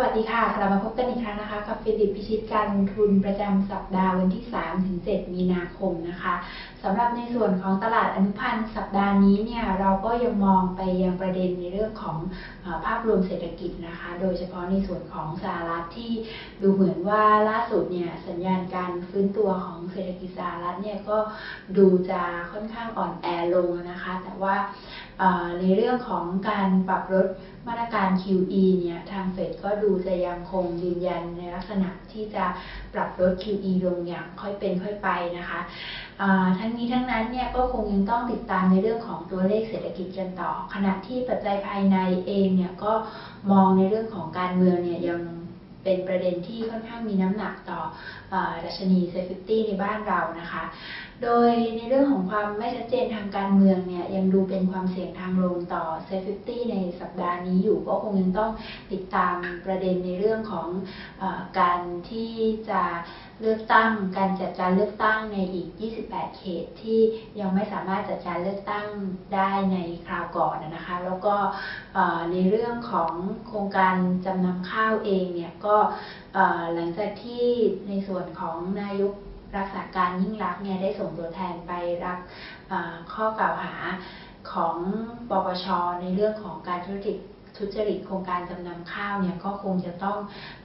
วัสดีค่ะ กลับมาพบกันอีกครั้งนะคะ กับฟิลิปพิชิตการลงทุนประจำสัปดาห์วันที่ 3 ถึง 7 มีนาคมนะคะสำหรับในส่วนของตลาดอนุพันธ์สัปดาห์นี้เนี่ยเราก็ยังมองไปยังประเด็นในเรื่องของอภาพรวมเศรษฐกิจนะคะ โดยเฉพาะในส่วนของสหรัฐที่ดูเหมือนว่าล่าสุดเนี่ยสัญญาณการฟื้นตัวของเศรษฐกิจสหรัฐเนี่ยก็ดูจะค่อนข้างอ่อนแอลงนะคะ แต่ว่า ในเรื่องของการปรับลดมาตรการ QE เนี่ยทางเฟดก็ดูจะยังคงยืนยันในลักษณะที่จะปรับลด QE ลงอย่างค่อยเป็นค่อยไปนะคะทั้งนี้ทั้งนั้นเนี่ยก็คงยังต้องติดตามในเรื่องของตัวเลขเศรษฐกิจกันต่อ ขณะที่ปัจจัยภายในเองเนี่ยก็มองในเรื่องของการเมืองเนี่ยยังเป็นประเด็นที่ค่อนข้างมีน้ำหนักต่อดัชนีเซฟิตี้ในบ้านเรานะคะ โดยในเรื่องของความไม่ชัดเจนทางการเมืองเนี่ยยังดูเป็นความเสี่ยงทางลงต่อเซฟิตี้ในสัปดาห์นี้อยู่ก็คงยังต้องติดตามประเด็นในเรื่องของอการที่จะเลือกตั้งการจัดการเลือกตั้งในอีก 28 เขตที่ยังไม่สามารถจัดการเลือกตั้งได้ในคราวก่อนนะคะ แล้วก็ในเรื่องของโครงการจำนำข้าวเองเนี่ยก็หลังจากที่ในส่วนของนายก รักษาการยิ่งรักเนี่ยได้ส่งตัวแทนไปรับข้อกล่าวหาของปปชในเรื่องของการธุรกิจทุจริตโครงการจำนำข้าวเนี่ยก็คงจะต้อง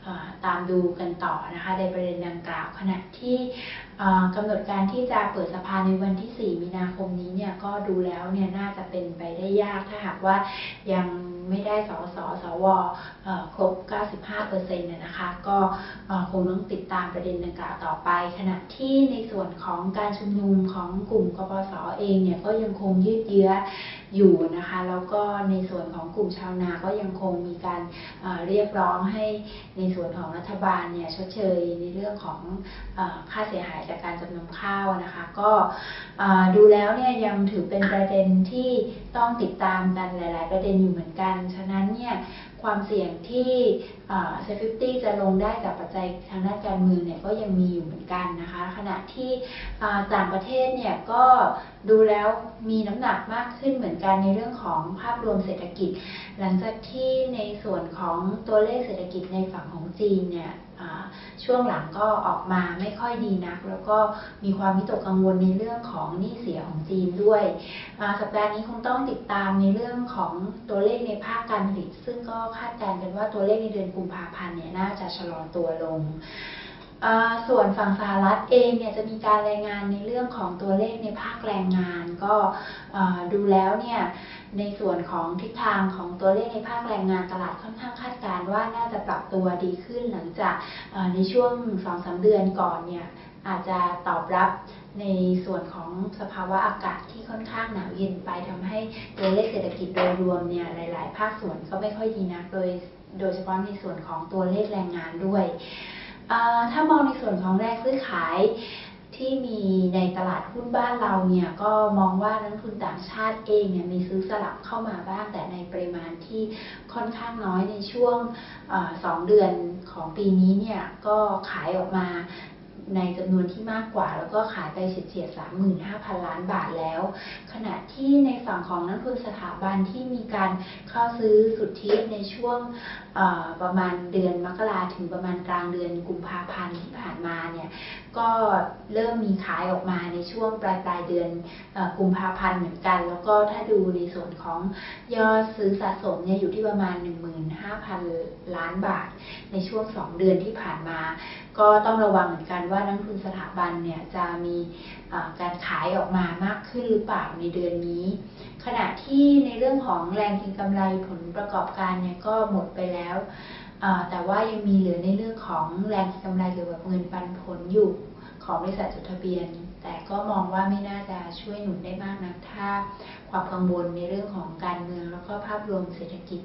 อตามดูกันต่อนะคะในประเด็นดังกล่าวขณะที่กำหนดการที่จะเปิดสภาในวันที่ 4 มีนาคมนี้เนี่ยก็ดูแล้วเนี่ยน่าจะเป็นไปได้ยากถ้าหากว่ายัง ไม่ได้สสสวครบ 95%นต์นะคะ ก็คงต้องติดตามประเด็นดังกล่าวต่อไป ขณะที่ในส่วนของการชุมนุมของกลุ่มกปสอเองเนี่ยก็ยังคงยืดเยื้ออยู่นะคะ แล้วก็ในส่วนของกลุ่มชาวนาก็ยังคงมีการเรียกร้องให้ในส่วนของรัฐบาลเนี่ยชดเชยในเรื่องของค่าเสียหายจากการจำนำข้าวนะคะ ก็ดูแล้วเนี่ยยังถือเป็นประเด็นที่ต้องติดตามกันหลาย ๆ ประเด็นอยู่เหมือนกันฉะนั้นเนี่ยความเสี่ยงที่เซฟตี้จะลงได้จากปัจจัยทางด้านการเมืองเนี่ยก็ยังมีอยู่เหมือนกันนะคะ ขณะที่ต่างประเทศเนี่ยก็ดูแล้วมีน้ำหนักมากขึ้นเหมือนกันในเรื่องของภาพรวมเศรษฐกิจ หลังจากที่ในส่วนของตัวเลขเศรษฐกิจในฝั่งของจีนเนี่ย ช่วงหลังก็ออกมาไม่ค่อยดีนัก แล้วก็มีความวิตกกังวลในเรื่องของหนี้เสียของจีนด้วยสัปดาห์นี้คงต้องติดตามในเรื่องของตัวเลขในภาคการผลิต ซึ่งก็คาดการณ์กันว่าตัวเลขในเดือนกุมภาพันธ์เนี่ยน่าจะชะลอตัวลง ส่วนฝั่งสหรัฐเองเนี่ยจะมีการรายงานในเรื่องของตัวเลขในภาคแรงงาน ก็ดูแล้วเนี่ยในส่วนของทิศทางของตัวเลขในภาคแรงงานตลาดค่อนข้างคาดการณ์ว่าน่าจะปรับตัวดีขึ้นหลังจากในช่วง2-3เดือนก่อนเนี่ยอาจจะตอบรับในส่วนของสภาวะอากาศที่ค่อนข้างหนาวเย็นไปทำให้ตัวเลขเศรษฐกิจโดยรวมเนี่ยหลาย ๆ ภาคส่วนก็ไม่ค่อยดีนักโดยโดยเฉพาะในส่วนของตัวเลขแรงงานด้วย ถ้ามองในส่วนของแรงซื้อขายที่มีในตลาดหุ้นบ้านเราเนี่ยก็มองว่านักทุนต่างชาติเองเนี่ยมีซื้อสลับเข้ามาบ้าง แต่ในปริมาณที่ค่อนข้างน้อยในช่วงสองเดือนของปีนี้เนี่ยก็ขายออกมา ในจำนวนที่มากกว่า แล้วก็ขายไปเฉียดๆ35,000 ล้านบาทแล้ว ขณะที่ในฝั่งของนักทุนสถาบันที่มีการเข้าซื้อสุทธิในช่วงประมาณเดือนมกราถึงประมาณกลางเดือนกุมภาพันธ์ที่ผ่านมาเนี่ย ก็เริ่มมีขายออกมาในช่วงปลายปลายเดือนกุมภาพันธ์เหมือนกัน แล้วก็ถ้าดูในส่วนของยอดซื้อสะสมเนี่ยอยู่ที่ประมาณ 15,000 ล้านบาท ในช่วง 2 เดือนที่ผ่านมา ก็ต้องระวังเหมือนกันว่านักทุนสถาบันเนี่ยจะมีการขายออกมามากขึ้นหรือเปล่าในเดือนนี้ ขณะที่ในเรื่องของแรงก็งกำไรผลประกอบการเนี่ยก็หมดไปแล้วแต่ว่ายังมีเหลือในเรื่องของแรงกำไรเกี่ยวกับเงินปันผลอยู่ ของบริษัทจดทะเบียน แต่ก็มองว่าไม่น่าจะช่วยหนุนได้มากนะถ้าความกังวลในเรื่องของการเมือง แล้วก็ภาพรวมเศรษฐกิจ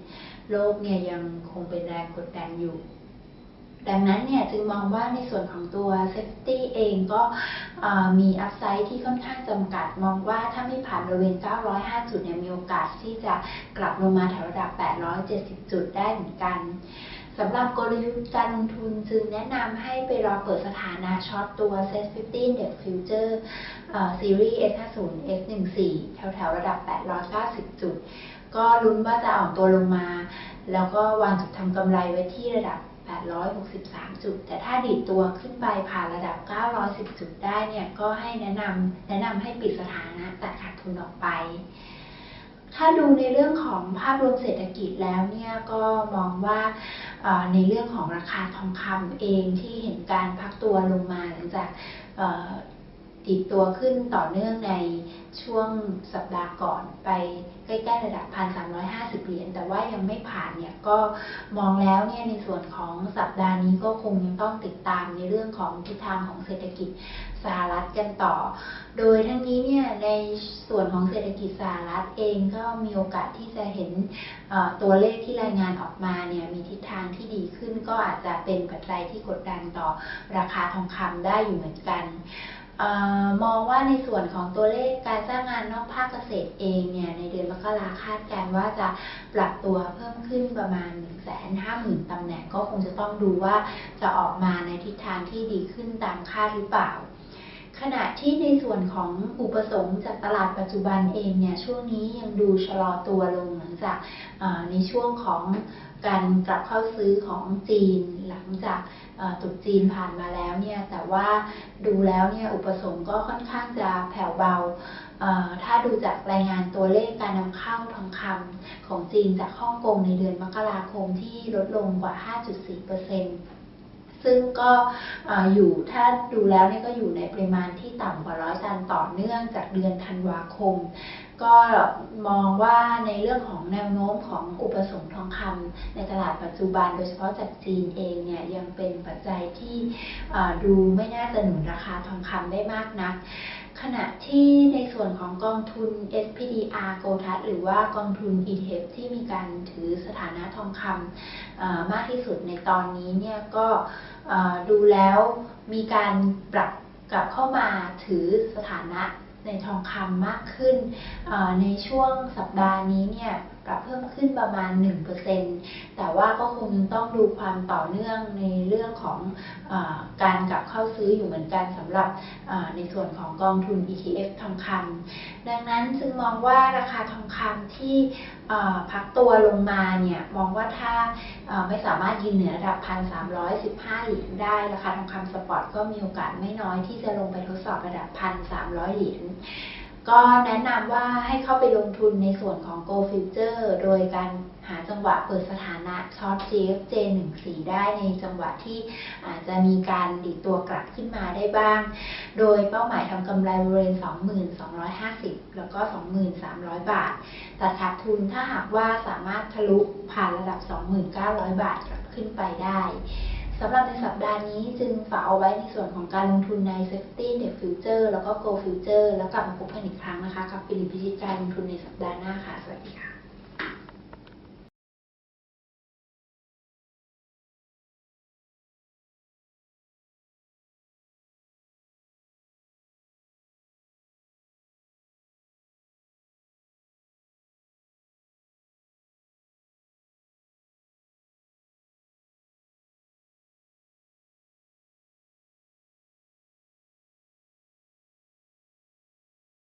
โลกเนี่ยยังคงเป็นแรงกดดันอยู่ ดังนั้นเนี่ยจึงมองว่าในส่วนของตัวเซฟตี้เองก็มีอัพไซด์ที่ค่อนข้างจำกัด มองว่าถ้าไม่ผ่านบริเวณ 905 จุดเนี่ยมีโอกาสที่จะกลับลงมาแถวระดับ 870 จุดได้เหมือนกัน สำหรับกลยุทธ์การลงทุนจึงแนะนำให้ไปรอเปิดสถานะช็อตตัว Set 50 Index Future ซีรีส์ S50 S14 แถวแถวระดับ 890 จุด ก็ลุ้นว่าจะอ่อนตัวลงมา แล้วก็วางจุดทำกำไรไว้ที่ระดับ 863 จุด แต่ถ้าดีดตัวขึ้นไปผ่านระดับ 910 จุดได้เนี่ย ก็ให้แนะนำแนะนำให้ปิดสถานะตัดขาดทุนออกไป ถ้าดูในเรื่องของภาพรวมเศรษฐกิจแล้วเนี่ยก็มองว่าในเรื่องของราคาทองคำเองที่เห็นการพักตัวลงมาหลังจากติดตัวขึ้นต่อเนื่องในช่วงสัปดาห์ก่อนไปใกล้ๆระดับ 1,350 เหรียญแต่ว่ายังไม่ผ่านเนี่ยก็มองแล้วเนี่ยในส่วนของสัปดาห์นี้ก็คงยังต้องติดตามในเรื่องของทิศทางของเศรษฐกิจสหรัฐกันต่อ โดยทั้งนี้เนี่ยใน ของเศรษฐกิจสหรัฐเองก็มีโอกาสที่จะเห็นตัวเลขที่รายงานออกมาเนี่ยมีทิศทางที่ดีขึ้น ก็อาจจะเป็นปัจจัยที่กดดันต่อราคาทองคำได้อยู่เหมือนกันออมองว่าในส่วนของตัวเลขการจ้างงานนอกภาคเกษตรเองเนี่ยในเดือนมกราคาดการ์ว่าจะปรับตัวเพิ่มขึ้นประมาณ 150,000ตำแหน่งก็คงจะต้องดูว่าจะออกมาในทิศทางที่ดีขึ้นตามคาดหรือเปล่า ขณะที่ในส่วนของอุปสงค์จากตลาดปัจจุบันเองเนี่ยช่วงนี้ยังดูชะลอตัวลงหลังจากในช่วงของการกลับเข้าซื้อของจีนหลังจากเอ่อตรุษจีนผ่านมาแล้วเนี่ยแต่ว่าดูแล้วเนี่ยอุปสงค์ก็ค่อนข้างจะแผ่วเบา ถ้าดูจากรายงานตัวเลขการนำเข้าทองคำของจีนจากฮ่องกงในเดือนมกราคมที่ลดลงกว่า 5.4%ซึ่งก็ ซึ่งก็อยู่ถ้าดูแล้วนี่ก็อยู่ในปริมาณที่ต่ำกว่าร้อยตันต่อเนื่องจากเดือนธันวาคม ก็มองว่าในเรื่องของแนวโน้มของอุปสงค์ทองคำในตลาดปัจจุบัน โดยเฉพาะจากจีนเองเนี่ยยังเป็นปัจจัยที่ดูไม่น่าจะหนุนราคาทองคำได้มากนัก ขณะที่ในส่วนของกองทุน SPDR g o t a s หรือว่ากองทุน ETF ที่มีการถือสถานะทองคำมากที่สุดในตอนนี้เนี่ยก็ดูแล้วมีการปรับกลับเข้ามาถือสถานะ ในทองคำมากขึ้นในช่วงสัปดาห์นี้เนี่ยปรับเพิ่มขึ้นประมาณ 1%แต่ว่าก็คงต้องดูความต่อเนื่องในเรื่องของอการกลับเข้าซื้ออยู่เหมือนกันสำหรับในส่วนของกองทุน ETF ทองคำดังนั้นจึงมองว่าราคาทองคำที่พักตัวลงมาเนี่ยมองว่าถ้าไม่สามารถยืนเหนือระดับ 1,315 เหรียญได้ราคาทองคำสปอร์ตก็มีโอกาสไม่น้อยที่จะลงไปทดสอบระดับ 1,300 เหรียญ ก็แนะนำว่าให้เข้าไปลงทุนในส่วนของ Go Future โดยการหาจังหวะเปิดสถานะช็อต GFJ 1 4ได้ในจังหวะที่อาจจะมีการดีตัวกลับขึ้นมาได้บ้าง โดยเป้าหมายทำกำไรบริเวณ 2250 แล้วก็ 2300 บาท แต่ขาดทุนถ้าหากว่าสามารถทะลุผ่านระดับ 2900 บาทกลับขึ้นไปได้ สำหรับในสัปดาห์นี้จึงฝากเอาไว้ในส่วนของการลงทุนใน Safety d e b t Future แล้วก็ Go Future แล้วกลับมาพบกันอีกครั้งนะคะ กับฟิลิปพิชิตการลงทุนในสัปดาห์หน้าค่ะ สวัสดีค่ะ